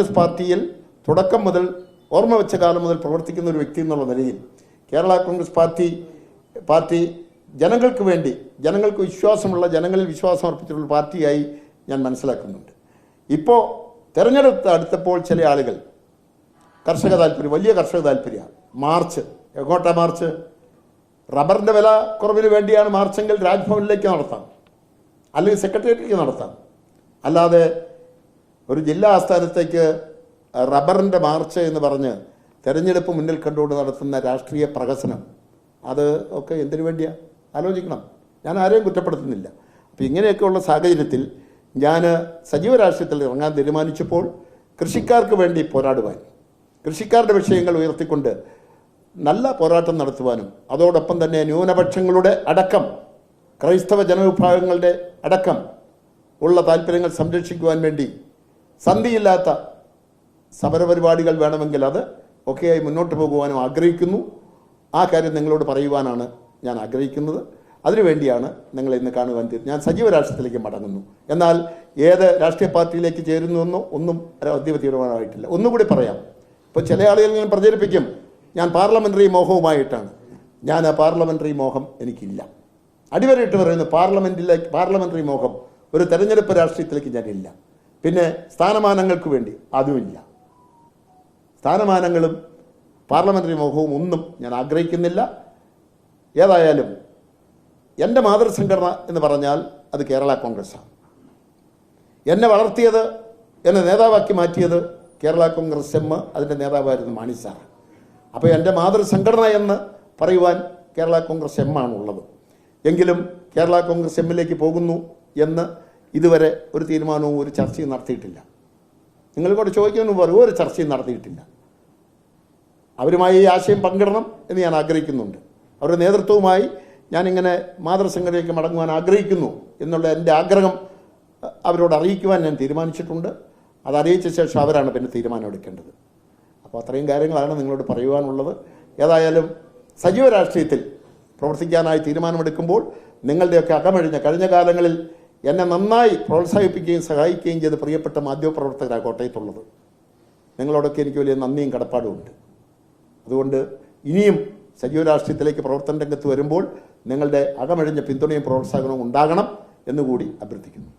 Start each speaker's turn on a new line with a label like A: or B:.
A: കോൺഗ്രസ് പാർട്ടിയിൽ തുടക്കം മുതൽ ഓർമ്മ വെച്ച കാലം മുതൽ പ്രവർത്തിക്കുന്ന ഒരു വ്യക്തി എന്നുള്ള നിലയിൽ കേരള കോൺഗ്രസ് പാർട്ടി പാർട്ടി ജനങ്ങൾക്ക് വേണ്ടി ജനങ്ങൾക്ക് വിശ്വാസമുള്ള ജനങ്ങളിൽ വിശ്വാസം അർപ്പിച്ചിട്ടുള്ള പാർട്ടിയായി ഞാൻ മനസ്സിലാക്കുന്നുണ്ട്. ഇപ്പോൾ തെരഞ്ഞെടുപ്പ് അടുത്തപ്പോൾ ചില ആളുകൾ കർഷക താല്പര്യം വലിയ കർഷക താല്പര്യമാണ് മാർച്ച് എങ്ങോട്ടാ മാർച്ച്? റബ്ബറിന്റെ വില കുറവിന് വേണ്ടിയാണ് മാർച്ചെങ്കിൽ രാജ്ഭവനിലേക്ക് നടത്താം. അല്ലെങ്കിൽ സെക്രട്ടേറിയറ്റിലേക്ക് നടത്താം. അല്ലാതെ ഒരു ജില്ലാ ആസ്ഥാനത്തേക്ക് റബ്ബറിന്റെ മാർച്ച് എന്ന് പറഞ്ഞ് തെരഞ്ഞെടുപ്പ് മുന്നിൽ കണ്ടുകൊണ്ട് നടത്തുന്ന രാഷ്ട്രീയ പ്രഹസനം അത് ഒക്കെ എന്തിനു വേണ്ടിയാണ് ആലോചിക്കണം. ഞാൻ ആരെയും കുറ്റപ്പെടുത്തുന്നില്ല. അപ്പോൾ ഇങ്ങനെയൊക്കെയുള്ള സാഹചര്യത്തിൽ ഞാൻ സജീവ രാഷ്ട്രീയത്തിൽ ഇറങ്ങാൻ തീരുമാനിച്ചപ്പോൾ കൃഷിക്കാർക്ക് വേണ്ടി പോരാടുവാൻ കൃഷിക്കാരുടെ വിഷയങ്ങൾ ഉയർത്തിക്കൊണ്ട് നല്ല പോരാട്ടം നടത്തുവാനും അതോടൊപ്പം തന്നെ ന്യൂനപക്ഷങ്ങളുടെ അടക്കം ക്രൈസ്തവ ജനവിഭാഗങ്ങളുടെ അടക്കം ഉള്ള താല്പര്യങ്ങൾ സംരക്ഷിക്കുവാൻ വേണ്ടി സന്ധിയില്ലാത്ത സമരപരിപാടികൾ വേണമെങ്കിൽ അത് ഒക്കെയായി മുന്നോട്ട് പോകുവാനും ആഗ്രഹിക്കുന്നു. ആ കാര്യം നിങ്ങളോട് പറയുവാനാണ് ഞാൻ ആഗ്രഹിക്കുന്നത്. അതിനുവേണ്ടിയാണ് നിങ്ങൾ ഇന്ന് കാണുവാൻ തീരുന്നത് ഞാൻ സജീവ രാഷ്ട്രീയത്തിലേക്ക് മടങ്ങുന്നു. എന്നാൽ ഏത് രാഷ്ട്രീയ പാർട്ടിയിലേക്ക് ചേരുന്നുവെന്നോ ഒന്നും അന്തിമ തീരുമാനമായിട്ടില്ല. ഒന്നുകൂടി പറയാം. ഇപ്പോൾ ചില ആളുകൾ ഞാൻ പ്രചരിപ്പിക്കും ഞാൻ പാർലമെന്ററി മോഹവുമായിട്ടാണ്. ഞാൻ ആ പാർലമെന്ററി മോഹം എനിക്കില്ല. അടിവരയിട്ട് പറയുന്നു പാർലമെന്റിലേക്ക് പാർലമെന്ററി മോഹം ഒരു തെരഞ്ഞെടുപ്പ് രാഷ്ട്രീയത്തിലേക്ക് ഞാനില്ല പിന്നെ സ്ഥാനമാനങ്ങൾക്ക് വേണ്ടി അതുമില്ല. സ്ഥാനമാനങ്ങളും പാർലമെന്ററി മോഹവും ഒന്നും ഞാൻ ആഗ്രഹിക്കുന്നില്ല. ഏതായാലും എന്റെ മാതൃസംഘടന എന്ന് പറഞ്ഞാൽ അത് കേരള കോൺഗ്രസ്സാണ്. എന്നെ വളർത്തിയത് എന്നെ നേതാവാക്കി മാറ്റിയത് കേരള കോൺഗ്രസ് എം അതിന്റെ നേതാവായിരുന്നു മാണി സാർ. അപ്പോൾ എന്റെ മാതൃസംഘടന എന്ന് പറയുവാൻ കേരള കോൺഗ്രസ് എം ആണുള്ളത്. എങ്കിലും കേരള കോൺഗ്രസ് എമ്മിലേക്ക് പോകുന്നു എന്ന് ഇതുവരെ ഒരു തീരുമാനവും ഒരു ചർച്ചയും നടത്തിയിട്ടില്ല. നിങ്ങളിങ്ങോട്ട് ചോദിക്കുമെന്ന് പറയും ഒരു ചർച്ചയും നടത്തിയിട്ടില്ല. അവരുമായി ഈ ആശയം പങ്കിടണം എന്ന് ഞാൻ ആഗ്രഹിക്കുന്നുണ്ട്. അവരുടെ നേതൃത്വവുമായി ഞാനിങ്ങനെ മാതൃസംഘടനയ്ക്ക് മടങ്ങുവാൻ ആഗ്രഹിക്കുന്നു എന്നുള്ള എന്റെ ആഗ്രഹം അവരോട് അറിയിക്കുവാൻ ഞാൻ തീരുമാനിച്ചിട്ടുണ്ട്. അത് അറിയിച്ച ശേഷം അവരാണ് പിന്നെ തീരുമാനമെടുക്കേണ്ടത് അപ്പോൾ അത്രയും കാര്യങ്ങളാണ് നിങ്ങളോട് പറയുവാനുള്ളത്. ഏതായാലും സജീവ രാഷ്ട്രീയത്തിൽ പ്രവർത്തിക്കാനായി തീരുമാനമെടുക്കുമ്പോൾ നിങ്ങളുടെയൊക്കെ അകമഴിഞ്ഞ കഴിഞ്ഞ കാലങ്ങളിൽ എന്നെ നന്നായി പ്രോത്സാഹിപ്പിക്കുകയും സഹായിക്കുകയും ചെയ്ത പ്രിയപ്പെട്ട മാധ്യമപ്രവർത്തകരാണ് കോട്ടയത്തുള്ളത്. നിങ്ങളോടൊക്കെ എനിക്ക് വലിയ നന്ദിയും കടപ്പാടും ഉണ്ട്. അതുകൊണ്ട് ഇനിയും സജീവ രാഷ്ട്രീയത്തിലേക്ക് പ്രവർത്തന രംഗത്ത് വരുമ്പോൾ നിങ്ങളുടെ അകമഴിഞ്ഞ പിന്തുണയും പ്രോത്സാഹനവും ഉണ്ടാകണം എന്നുകൂടി അഭ്യർത്ഥിക്കുന്നു.